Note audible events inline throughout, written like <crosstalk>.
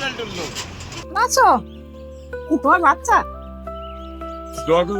বেল্টের লোক। আছো তোমার বাচ্চা? ডটো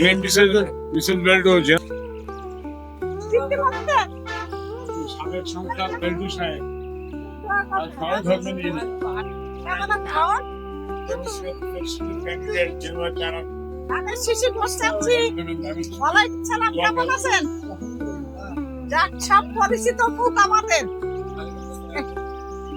ইভেন রিসার্চ রিসার্চ বেল্ট হচ্ছে চিনতে পারছে সাবেক সংসদ বেল্টু সাহেব। আর সবাই ধর্মে নিয়ে কেমন খাওয়া ক্যান্ডিডেট জেনুয়ার যারা ধানের শিশি বসে আছি। ওয়ালাইকুম সালাম কেমন আছেন? যাক সব পরিচিত মুখ আমাদের।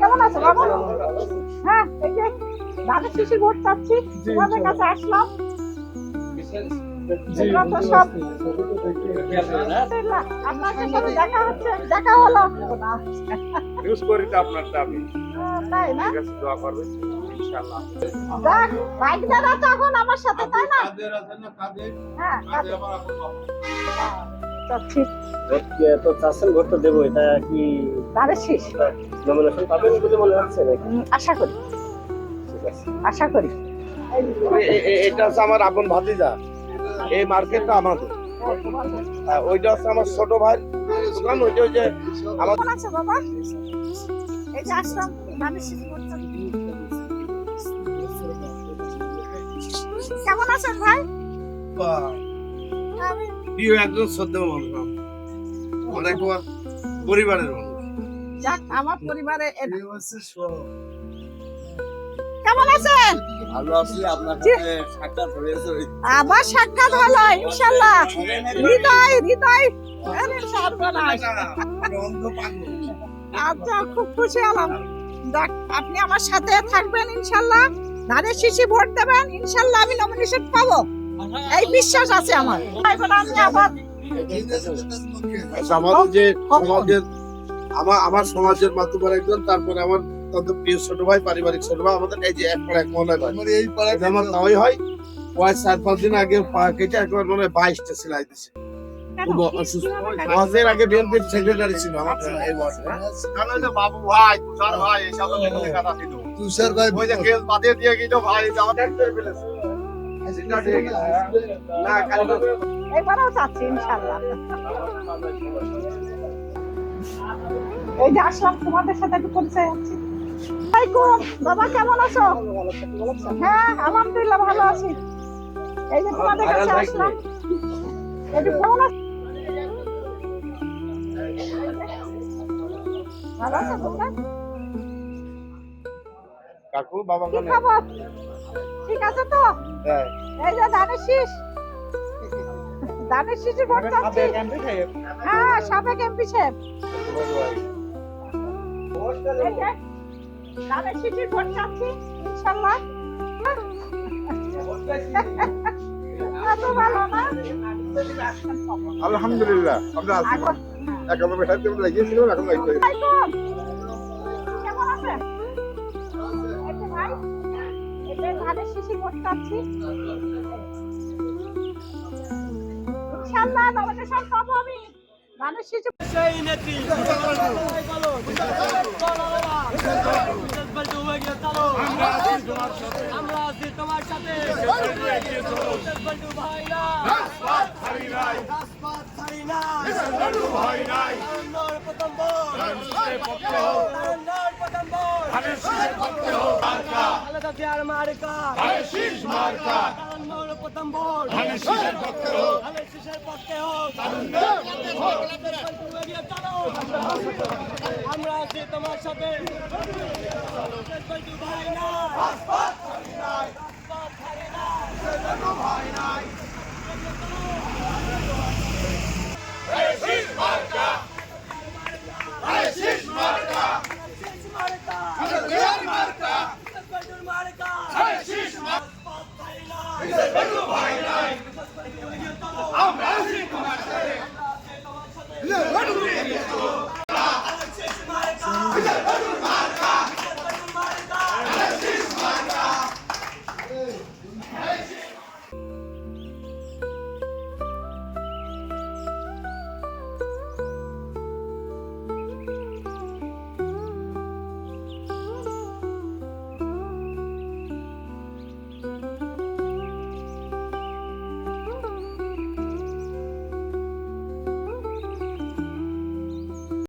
কেমন আছো বাবা? হ্যাঁ এই যে ধানের শিশির ভোট চাচ্ছি। তোমাদের কাছে আসলাম। সব সাথে দেখা হচ্ছে দেখা হলো। ইউজ করি তো আপনার দাবি তাই না? দোয়া করবেন। ইনশাআল্লাহ। যাক বাইকদারা তখন আমার সাথে তাই না? আছে হ্যাঁ কাদের আমার এখন চাচ্ছি। তো চাচ্ছেন ভোটটা দেবো এটা কি ধানের শীষ নমিনেশন পাবেন বলে মনে হচ্ছে নাকি? আশা করি। আশা করি। এটা হচ্ছে আমার আপন ভাতিজা। এই মার্কেটটা আমাদের। ওইটা হচ্ছে আমার ছোট ভাই। দোকান ওইটা ওই যে আমার কেমন বাবা? এই যে আসলাম ধানের শীষ করতে। কেমন আছেন ভাই? প্রিয় একজন শ্রদ্ধেয় মানুষ। অনেক পরিবারের মানুষ। যাক আমার পরিবারে কেমন আছেন? ভালো আছি আপনার সাথে সাক্ষাৎ হয়েছে আবার সাক্ষাৎ হলো ইনশাল্লাহ। হৃদয় হৃদয়। আরে সর্বনাশ। আচ্ছা খুব খুশি হলাম। দেখ আপনি আমার সাথে থাকবেন ইনশাল্লাহ। ধানের শিশি ভোট দেবেন ইনশাল্লাহ আমি নমিনেশন পাবো। এই বিশ্বাস আছে আমার। আমি আবার আমাদের যে আমার আমার সমাজের মাধ্যমে একজন তারপরে আমার তত প্রিয় ছোট ভাই পারিবারিক ছোট ভাই আমাদের এই যে এক পাড়া এক মনে হয় এই পাড়ায় এটা আমার তাই হয় কয়েক চার পাঁচ দিন আগে পা কেটে একবার মনে হয় বাইশটা সেলাই দিছে। আগে বিএনপির সেক্রেটারি ছিল আমার এই বয়সে বাবু ভাই তুষার ভাই এসব কথা ছিল তুষার ভাই ওই যে কেস দিয়ে গেল ভাই করে ফেলেছে? না চাচ্ছি <laughs> এই যে আসলাম তোমাদের সাথে একটু পরিচয় আছি বাবা কেমন আছো? হ্যাঁ আলহামদুলিল্লাহ ভালো আছি। এই যে তোমাদের কাছে আসলাম। যে কেমন আছো ভালো আছো তোমরা? কাকু বাবা ঠিক আছে তো? হ্যাঁ। এই যে ধানের শীষ ধানের শীষের ভোট চাচ্ছি হ্যাঁ সাবেক এমপি সাহেব ধানের শীষের ভোট চাচ্ছি ইনশাল্লাহ। এত ভালো না? আলহামদুলিল্লাহ আমরা আছি। এখন বেটার জন্য লাগিয়েছিলাম এখন লাগছে কেমন আছেন? ভাই, এই ধানের শীষের ভোট চাচ্ছি। ইনশাআল্লাহ nomination পাবো আমি। ধানের শীষের আমরা আছি তোমার সাথে। রাজপথ ছাড়ি নাই। ভোট তারুণ্যর প্রথম ভোট আলাদা দেয়ার মার্কা। তারুণ্যর প্রথম ভোট। শীষের পক্ষে হোক। বন্ধু এগিয়ে চলো আমরা আছি তোমার সাথে। ভাইরা